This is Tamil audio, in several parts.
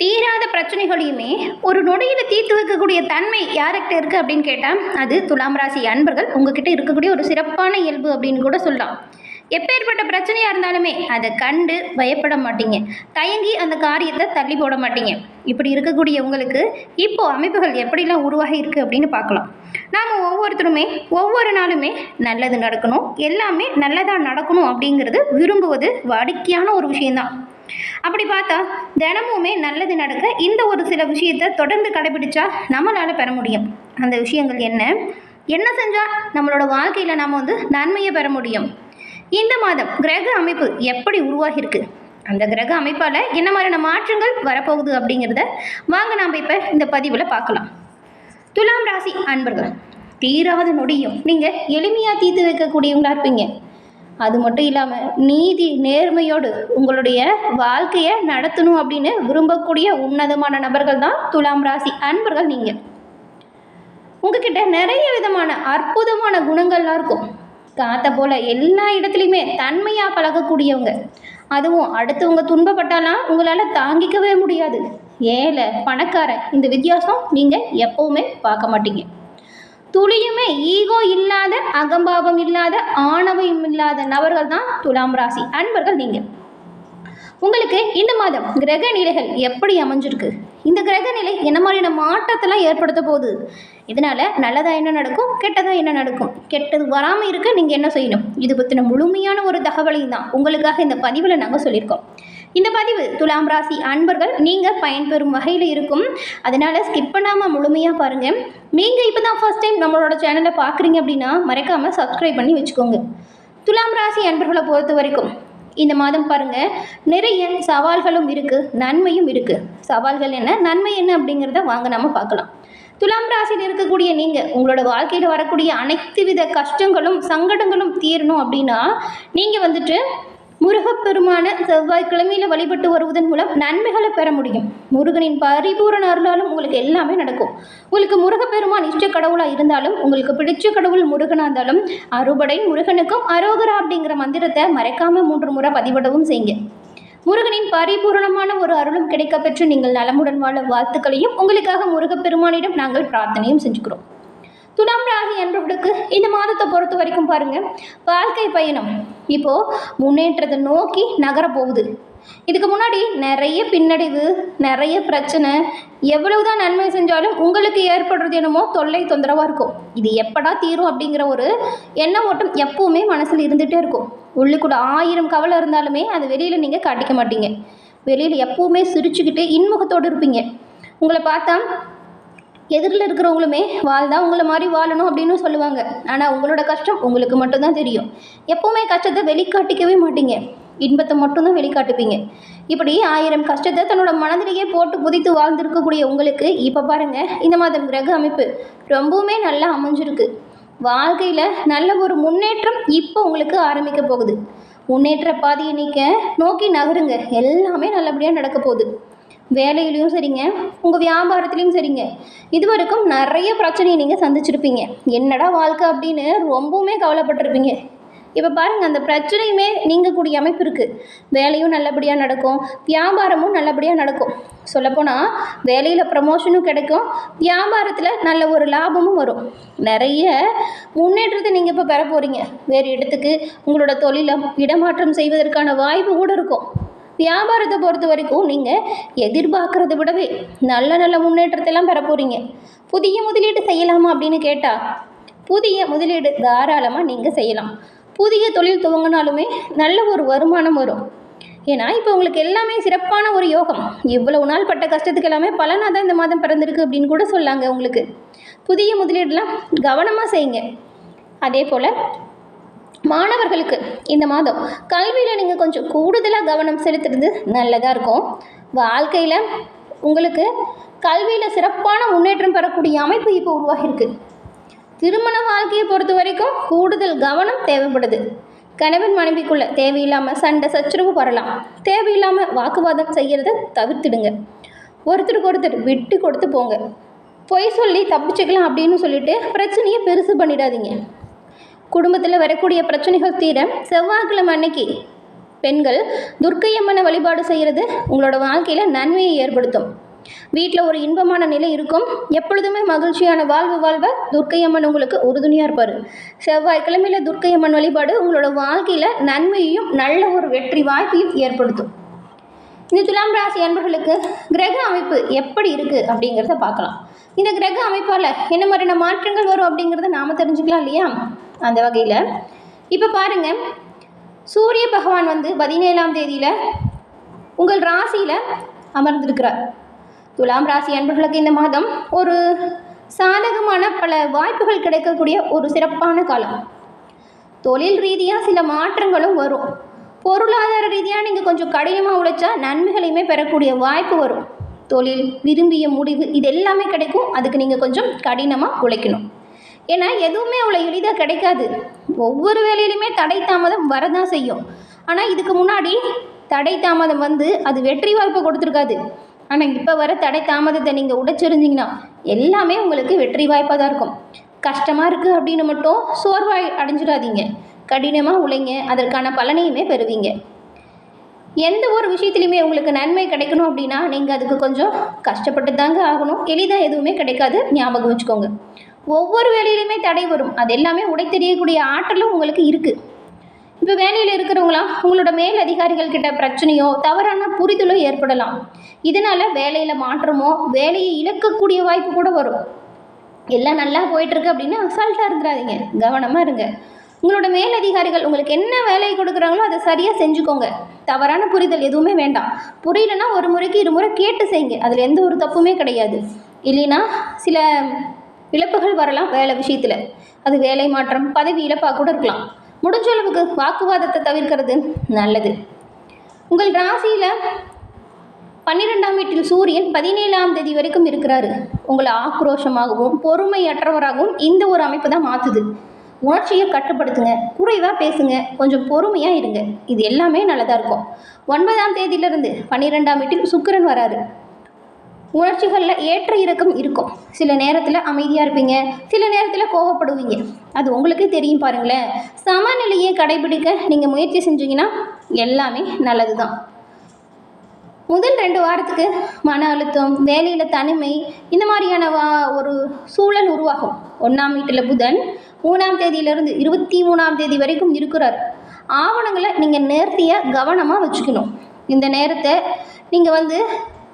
தீராத பிரச்சனைகளையுமே ஒரு நொடியில் தீர்த்து வைக்கக்கூடிய தன்மை யார்கிட்ட இருக்குது அப்படின்னு கேட்டால் அது துலாம் ராசி அன்பர்கள் உங்ககிட்ட இருக்கக்கூடிய ஒரு சிறப்பான இயல்பு அப்படின்னு கூட சொல்லலாம். எப்பேற்பட்ட பிரச்சனையாக இருந்தாலுமே அதை கண்டு பயப்பட மாட்டீங்க. தயங்கி அந்த காரியத்தை தள்ளி போட மாட்டீங்க. இப்படி இருக்கக்கூடிய உங்களுக்கு இப்போ அமைப்புகள் எப்படிலாம் உருவாகி இருக்குது அப்படின்னு பார்க்கலாம். நாம் ஒவ்வொருத்தருமே ஒவ்வொரு நாளுமே நல்லது நடக்கணும். எல்லாமே நல்லதாக நடக்கணும் அப்படிங்கிறது விரும்புவது வாடிக்கையான ஒரு விஷயந்தான் அப்படி பார்த்தா தினமுமே நல்லது நடக்க இந்த ஒரு சில விஷயத்தை தொடர்ந்து கடைபிடிச்சா நம்மளால் பெற முடியும். அந்த விஷயங்கள் என்ன? என்ன செஞ்சால் நம்மளோட வாழ்க்கையில் நாம் வந்து நன்மையை பெற முடியும்? இந்த மாதம் கிரக அமைப்பு எப்படி உருவாகியிருக்கு? அந்த கிரக அமைப்பால் என்ன மாதிரியான மாற்றங்கள் வரப்போகுது அப்படிங்கிறத வாங்க நாம் இப்போ இந்த பதிவில் பார்க்கலாம். துலாம் ராசி அன்பர்கள் தீராத நொடியும். நீங்கள் எளிமையாக தீர்த்து வைக்கக்கூடியவங்களா இருப்பீங்க. அது மட்டும் இல்லாமல் நீதி நேர்மையோடு உங்களுடைய வாழ்க்கையை நடத்தணும் அப்படின்னு விரும்பக்கூடிய உன்னதமான நபர்கள் தான் துலாம் ராசி அன்பர்கள் நீங்கள் உங்ககிட்ட நிறைய விதமான அற்புதமான குணங்கள்லாம் இருக்கும். காத்த போல எல்லா இடத்துலையுமே தன்மையாக பழகக்கூடியவங்க. அதுவும் அடுத்தவங்க துன்பப்பட்டாலாம் உங்களால் தாங்கிக்கவே முடியாது. ஏழை பணக்காரன் இந்த வித்தியாசம் நீங்கள் எப்போவுமே பார்க்க மாட்டீங்க. துளியுமே ஈகோ இல்லாத அகம்பாவம் இல்லாத ஆணவம் இல்லாத நபர்கள் தான் துலாம் ராசி. அன்பர்கள் நீங்கள் உங்களுக்கு இந்த மாதம் கிரக நிலைகள் எப்படி அமைஞ்சிருக்கு? இந்த கிரக நிலை என்ன மாதிரியான மாற்றத்தெல்லாம் ஏற்படுத்த போகுது? இதனால் நல்லதாக என்ன நடக்கும் கெட்டதாக என்ன நடக்கும்? கெட்டது வராமல் இருக்க நீங்கள் என்ன செய்யணும்? இது பற்றின முழுமையான ஒரு தகவலையும் தான் உங்களுக்காக இந்த பதிவில் நாங்கள் சொல்லியிருக்கோம். இந்த பதிவு துலாம் ராசி அன்பர்கள் நீங்கள் பயன்பெறும் வகையில் இருக்கும். அதனால் ஸ்கிப் பண்ணாமல் முழுமையாக பாருங்கள் நீங்கள் இப்போ தான் ஃபஸ்ட் டைம் நம்மளோட சேனலை பார்க்குறீங்க அப்படின்னா மறக்காமல் சப்ஸ்கிரைப் பண்ணி வச்சுக்கோங்க. துலாம் ராசி அன்பர்களை பொறுத்த வரைக்கும் இந்த மாதம் பாருங்கள் நிறைய சவால்களும் இருக்குது நன்மையும் இருக்குது சவால்கள் என்ன? நன்மை என்ன அப்படிங்கிறத வாங்க நம்ம பார்க்கலாம். துலாம் ராசியில் இருக்கக்கூடிய நீங்கள் உங்களோட வாழ்க்கையில் வரக்கூடிய அனைத்து வித கஷ்டங்களும் சங்கடங்களும் தீரணும் அப்படின்னா நீங்கள் வந்துட்டு முருகப்பெருமான செவ்வாய்க்கிழமையில் வழிபட்டு வருவதன் மூலம் நன்மைகளை பெற முடியும். முருகனின் பரிபூரண அருளாலும் உங்களுக்கு எல்லாமே நடக்கும். உங்களுக்கு முருகப்பெருமான் இஷ்ட கடவுளாக இருந்தாலும் உங்களுக்கு பிடிச்ச கடவுள் முருகனாக இருந்தாலும் அறுபடை முருகனுக்கும் அரோகரா அப்படிங்கிற மந்திரத்தை மறைக்காமல் மூன்று முறை பதிவிடவும் செய்யுங்க. முருகனின் பரிபூரணமான ஒரு அருளும் கிடைக்கப்பெற்று நீங்கள் நலமுடன் வாழ வாழ்த்துக்களையும் உங்களுக்காக முருகப்பெருமானிடம் நாங்கள் பிரார்த்தனையும் செஞ்சுக்கிறோம். துலாம் ராசி என்பவர்களுக்கு இந்த மாதத்தை பொறுத்த வரைக்கும் பாருங்கள் வாழ்க்கை பயணம். இப்போது முன்னேற்றத்தை நோக்கி நகரப்போகுது இதுக்கு முன்னாடி நிறைய பின்னடைவு நிறைய பிரச்சனை எவ்வளவுதான் நன்மை செஞ்சாலும் உங்களுக்கு ஏற்படுறது என்னமோ தொல்லை தொந்தரவாக இருக்கும். இது எப்படா தீரும் அப்படிங்கிற ஒரு எண்ண ஓட்டம் எப்பவுமே மனசில் இருந்துகிட்டே இருக்கும். உள்ளுக்குள்ள ஆயிரம் கவலை இருந்தாலுமே அது வெளியில் நீங்கள் காட்டிக்க மாட்டீங்க. வெளியில் எப்பவுமே சிரிச்சுக்கிட்டு இன்முகத்தோடு இருப்பீங்க. உங்களை பார்த்தா எதிரில் இருக்கிறவங்களுமே வாழ்ந்தால் உங்களை மாதிரி வாழணும் அப்படின்னு சொல்லுவாங்க. ஆனால் உங்களோட கஷ்டம் உங்களுக்கு மட்டும்தான் தெரியும். எப்போவுமே கஷ்டத்தை வெளிக்காட்டிக்கவே மாட்டீங்க. இன்பத்தை மட்டும்தான் வெளிக்காட்டுப்பீங்க இப்படி ஆயிரம் கஷ்டத்தை தன்னோட மனதிலேயே போட்டு புதித்து வாழ்ந்திருக்கக்கூடிய உங்களுக்கு இப்போ பாருங்கள் இந்த மாதம் கிரக அமைப்பு ரொம்பவுமே நல்லா அமைஞ்சிருக்கு. வாழ்க்கையில் நல்ல ஒரு முன்னேற்றம் இப்போ உங்களுக்கு ஆரம்பிக்க போகுது. முன்னேற்ற பாதையை நீக்க நோக்கி நகருங்க. எல்லாமே நல்லபடியாக நடக்க போகுது. வேலையிலையும் சரிங்க உங்கள் வியாபாரத்துலேயும் சரிங்க. இது வரைக்கும் நிறைய பிரச்சனையை நீங்கள் சந்திச்சிருப்பீங்க. என்னடா வாழ்க்கை அப்படின்னு ரொம்பவுமே கவலைப்பட்டிருப்பீங்க. இப்போ பாருங்கள் அந்த பிரச்சனையுமே நீங்கக்கூடிய அமைப்பு இருக்குது வேலையும் நல்லபடியாக நடக்கும் வியாபாரமும் நல்லபடியாக நடக்கும். சொல்லப்போனால் வேலையில் ப்ரமோஷனும் கிடைக்கும் வியாபாரத்தில் நல்ல ஒரு லாபமும் வரும். நிறைய முன்னேற்றத்தை நீங்கள் இப்போ பெற போகிறீங்க வேறு இடத்துக்கு உங்களோட தொழிலை இடமாற்றம் செய்வதற்கான வாய்ப்பு கூட இருக்கும். வியாபாரத்தை பொறுத்த வரைக்கும் நீங்கள் எதிர்பார்க்குறத விடவே நல்ல நல்ல முன்னேற்றத்தெல்லாம் பெற போகிறீங்க புதிய முதலீடு செய்யலாமா அப்படின்னு கேட்டால் புதிய முதலீடு தாராளமாக நீங்கள் செய்யலாம். புதிய தொழில் துவங்கினாலுமே நல்ல ஒரு வருமானம் வரும். ஏன்னா இப்போ உங்களுக்கு எல்லாமே சிறப்பான ஒரு யோகம். இவ்வளவு நாள் பட்ட கஷ்டத்துக்கு எல்லாமே பலனாக தான் இந்த மாதம் பிறந்திருக்கு அப்படின்னு கூட சொல்லாங்க உங்களுக்கு. புதிய முதலீடுலாம் கவனமாக செய்யுங்க. அதே போல் மாணவர்களுக்கு இந்த மாதம் கல்வியில் நீங்கள் கொஞ்சம் கூடுதலாக கவனம் செலுத்துறது நல்லதாக இருக்கும். வாழ்க்கையில் உங்களுக்கு கல்வியில் சிறப்பான முன்னேற்றம் பெறக்கூடிய அமைப்பு இப்போ உருவாகியிருக்கு. திருமண வாழ்க்கையை பொறுத்த வரைக்கும் கூடுதல் கவனம் தேவைப்படுது. கணவன் மனைவிக்குள்ள தேவையில்லாமல் சண்டை சச்சரவு வரலாம். தேவையில்லாமல் வாக்குவாதம் செய்கிறத தவிர்த்துடுங்க. ஒருத்தருக்கு ஒருத்தர் விட்டு கொடுத்து போங்க. பொய் சொல்லி தப்பிச்சுக்கலாம் அப்படின்னு சொல்லிட்டு பிரச்சனையை பெருசு பண்ணிடாதீங்க. குடும்பத்தில் வரக்கூடிய பிரச்சனைகள் தீர செவ்வாய்க்கிழமை அன்னைக்கு பெண்கள் துர்க்கையம்மனை வழிபாடு செய்கிறது உங்களோட வாழ்க்கையில் நன்மையை ஏற்படுத்தும். வீட்டில் ஒரு இன்பமான நிலை இருக்கும். எப்பொழுதுமே மகிழ்ச்சியான வாழ்வு வாழ்வ துர்க்கையம்மன் உங்களுக்கு உறுதுணையாக இருப்பார். செவ்வாய்க்கிழமையில் துர்க்கையம்மன் வழிபாடு உங்களோட வாழ்க்கையில் நன்மையையும் நல்ல ஒரு வெற்றி வாய்ப்பையும் ஏற்படுத்தும். இந்த துலாம் ராசி அன்பர்களுக்கு கிரக அமைப்பு எப்படி இருக்குது அப்படிங்கிறத பார்க்கலாம். இந்த கிரக அமைப்பால் என்ன மாதிரியான மாற்றங்கள் வரும் அப்படிங்கிறத நாம் தெரிஞ்சுக்கலாம் இல்லையா? அந்த வகையில். இப்போ பாருங்கள் சூரிய பகவான் வந்து பதினேழாம் தேதியில் உங்கள் ராசியில் அமர்ந்திருக்கிறார். துலாம் ராசி அன்பர்களுக்கு இந்த மாதம் ஒரு சாதகமான பல வாய்ப்புகள் கிடைக்கக்கூடிய ஒரு சிறப்பான காலம். தொழில் ரீதியாக சில மாற்றங்களும் வரும். பொருளாதார ரீதியாக நீங்கள் கொஞ்சம் கடினமாக உழைச்சா நன்மைகளையுமே பெறக்கூடிய வாய்ப்பு வரும். தொழில் விரும்பிய முடிவு இது எல்லாமே கிடைக்கும். அதுக்கு நீங்கள் கொஞ்சம் கடினமாக உழைக்கணும். ஏன்னா எதுவுமே அவ்வளோ எளிதாக கிடைக்காது. ஒவ்வொரு வேலையிலுமே தடை தாமதம் வரதான் செய்யும். ஆனால் இதுக்கு முன்னாடி தடை தாமதம் வந்து அது வெற்றி வாய்ப்பை கொடுத்துருக்காது. ஆனால் இப்போ வர தடை தாமதத்தை நீங்கள் உடைச்சிருந்தீங்கன்னா எல்லாமே உங்களுக்கு வெற்றி வாய்ப்பாக தான் இருக்கும். கஷ்டமாக இருக்குது அப்படின்னு மட்டும் சோர்வாய் அடைஞ்சிடாதீங்க. கடினமாக உழைங்க அதற்கான பலனையுமே பெறுவீங்க. எந்த ஒரு விஷயத்துலையுமே உங்களுக்கு நன்மை கிடைக்கணும் அப்படின்னா நீங்கள் அதுக்கு கொஞ்சம் கஷ்டப்பட்டு தாங்க ஆகணும். எளிதாக எதுவுமே கிடைக்காது. ஞாபகம் வச்சுக்கோங்க. ஒவ்வொரு வேலையிலுமே தடை வரும். அது எல்லாமே உடை தெரியக்கூடிய ஆற்றலும் உங்களுக்கு இருக்குது இப்போ வேலையில் இருக்கிறவங்களாம் உங்களோட மேல் அதிகாரிகள் கிட்ட பிரச்சனையோ தவறான புரிதலோ ஏற்படலாம். இதனால் வேலையில் மாற்றமோ வேலையை இழக்கக்கூடிய வாய்ப்பு கூட வரும். எல்லாம் நல்லா போயிட்டுருக்கு அப்படின்னு அசால்ட்டாக இருந்துடாதீங்க கவனமாக இருங்க. உங்களோட மேலதிகாரிகள் உங்களுக்கு என்ன வேலையை கொடுக்குறாங்களோ அதை சரியாக செஞ்சுக்கோங்க. தவறான புரிதல் எதுவுமே வேண்டாம். புரியலன்னா ஒரு முறைக்கு இருமுறை கேட்டு செய்யுங்க. அதில் எந்த ஒரு தப்புமே கிடையாது. இல்லைன்னா சில இழப்புகள் வரலாம் வேலை விஷயத்தில். அது வேலை மாற்றம் பதவி இழப்பாக கூட இருக்கலாம். முடிஞ்ச அளவுக்கு வாக்குவாதத்தை தவிர்க்கிறது நல்லது. உங்கள் ராசியில் பன்னிரெண்டாம் வீட்டில் சூரியன் பதினேழாம் தேதி வரைக்கும் இருக்கிறாரு. உங்களை ஆக்ரோஷமாகவும் பொறுமையற்றவராகவும் இந்த ஒரு அமைப்பு தான் மாற்றுது உணர்ச்சியை கட்டுப்படுத்துங்க குறைவாக பேசுங்க கொஞ்சம் பொறுமையாக இருங்க. இது எல்லாமே நல்லதாக இருக்கும். ஒன்பதாம் தேதியிலிருந்து பன்னிரெண்டாம் வீட்டில் சுக்கிரன் வராரு. உணர்ச்சிகளில் ஏற்ற இறக்கம் இருக்கும். சில நேரத்தில் அமைதியாக இருப்பீங்க சில நேரத்தில் கோவப்படுவீங்க. அது உங்களுக்கே தெரியும் பாருங்களேன். சமநிலையை கடைபிடிக்க நீங்கள் முயற்சி செஞ்சீங்கன்னா எல்லாமே நல்லது தான் முதல் ரெண்டு வாரத்துக்கு மன அழுத்தம் வேலையில் தனிமை இந்த மாதிரியான வா ஒரு சூழல் உருவாகும். ஒன்றாம் வீட்டில் புதன் மூணாம் தேதியிலிருந்து இருபத்தி மூணாம் தேதி வரைக்கும் இருக்கிறார். ஆவணங்களை நீங்கள் நேர்த்தியை கவனமாக வச்சுக்கணும். இந்த நேரத்தை நீங்கள் வந்து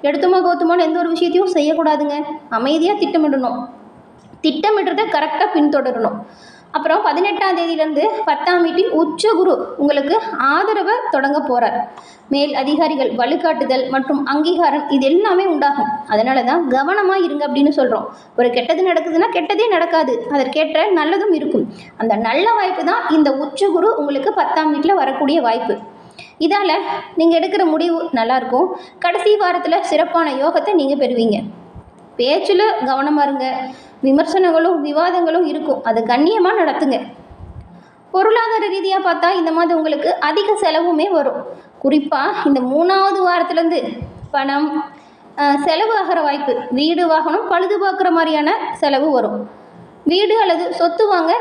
எடுத்துமா கௌத்தமான எந்த ஒரு விஷயத்தையும் செய்யக்கூடாதுங்க. அமைதியாக திட்டமிடணும். திட்டமிடுறதை கரெக்டாக பின்தொடரணும். அப்புறம் பதினெட்டாம் தேதியிலேருந்து பத்தாம் வீட்டின் உச்ச குரு உங்களுக்கு ஆதரவை தொடங்க போகிறார் மேல் அதிகாரிகள் வழிகாட்டுதல் மற்றும் அங்கீகாரம் இது எல்லாமே உண்டாகும். அதனால தான் கவனமாக இருங்க அப்படின்னு சொல்கிறோம் ஒரு கெட்டது நடக்குதுன்னா கெட்டதே நடக்காது. அதற்கேற்ற நல்லதும் இருக்கும். அந்த நல்ல வாய்ப்பு தான் இந்த உச்ச குரு உங்களுக்கு பத்தாம் வீட்டில் வரக்கூடிய வாய்ப்பு. இதால் நீங்கள் எடுக்கிற முடிவு நல்லாயிருக்கும் கடைசி வாரத்தில் சிறப்பான யோகத்தை நீங்கள் பெறுவீங்க. பேச்சில் கவனமாக இருங்க. விமர்சனங்களும் விவாதங்களும் இருக்கும். அதை கண்ணியமாக நடத்துங்க. பொருளாதார ரீதியாக பார்த்தா இந்த மாதிரி உங்களுக்கு அதிக செலவுமே வரும். குறிப்பாக இந்த மூணாவது வாரத்துலேருந்து பணம் செலவு ஆகிற வாய்ப்பு. வீடு வாகனம் பழுது பார்க்குற மாதிரியான செலவு வரும். வீடு அல்லது சொத்து வாங்க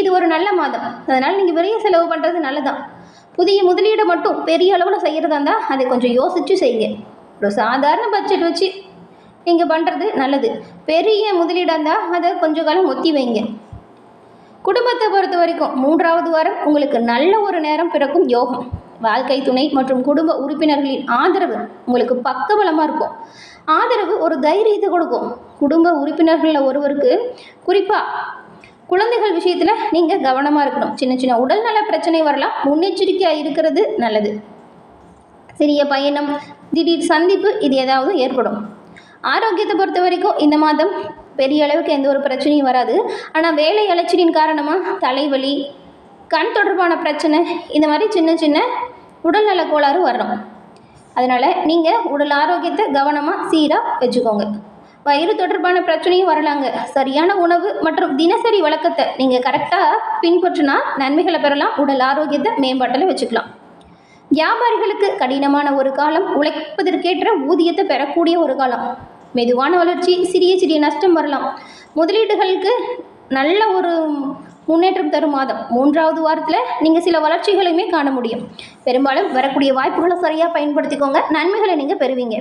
இது ஒரு நல்ல மாதம். அதனால் நீங்கள் விரைய செலவு பண்ணுறது நல்லதான் புதிய முதலீடு மட்டும் பெரிய அளவில் செய்கிறதா இருந்தால் அதை கொஞ்சம் யோசித்து செய்யுங்க. ஒரு சாதாரண பட்ஜெட் வச்சு நீங்கள் பண்ணுறது நல்லது. பெரிய முதலீடாக இருந்தால் அதை கொஞ்சம் காலம் ஒத்தி வைங்க. குடும்பத்தை பொறுத்த வரைக்கும் மூன்றாவது வாரம் உங்களுக்கு நல்ல ஒரு நேரம் பிறக்கும் யோகம். வாழ்க்கை துணை மற்றும் குடும்ப உறுப்பினர்களின் ஆதரவு உங்களுக்கு பக்கபலமாக இருக்கும். ஆதரவு ஒரு தைரியத்தை கொடுக்கும். குடும்ப உறுப்பினர்களில் ஒருவருக்கு குறிப்பாக குழந்தைகள் விஷயத்தில் நீங்கள் கவனமாக இருக்கணும். சின்ன சின்ன உடல்நல பிரச்சனை வரலாம். முன்னெச்சரிக்கையாக இருக்கிறது நல்லது. சிறிய பயணம் திடீர் சந்திப்பு இது ஏதாவது ஏற்படும். ஆரோக்கியத்தை பொறுத்த வரைக்கும் இந்த மாதம் பெரிய அளவுக்கு எந்த ஒரு பிரச்சனையும் வராது. ஆனால் வேலை அலைச்சலின் காரணமாக தலைவலி கண் தொடர்பான பிரச்சனை இந்த மாதிரி சின்ன சின்ன உடல்நல கோளாறு வரணும். அதனால் நீங்கள் உடல் ஆரோக்கியத்தை கவனமாக சீராக வச்சுக்கோங்க. வயிறு தொடர்பான பிரச்சனையும் வரலாங்க. சரியான உணவு மற்றும் தினசரி வழக்கத்தை நீங்கள் கரெக்டாக பின்பற்றினா நன்மைகளை பெறலாம். உடல் ஆரோக்கியத்தை மேம்பாட்டில் வச்சுக்கலாம். வியாபாரிகளுக்கு கடினமான ஒரு காலம் உழைப்பதற்கேற்ற ஊதியத்தை பெறக்கூடிய ஒரு காலம். மெதுவான வளர்ச்சி சிறிய சிறிய நஷ்டம் வரலாம். முதலீடுகளுக்கு நல்ல ஒரு முன்னேற்றம் தரும் மாதம். மூன்றாவது வாரத்தில் நீங்கள் சில வளர்ச்சிகளையுமே காண முடியும். பெரும்பாலும் வரக்கூடிய வாய்ப்புகளை சரியாக பயன்படுத்திக்கோங்க. நன்மைகளை நீங்கள் பெறுவீங்க.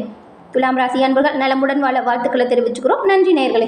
துலாம் ராசி அன்பர்கள் நலமுடன் வாழ வாழ்த்துக்களை தெரிவிச்சுக்கிறோம். நன்றி நேர்களே.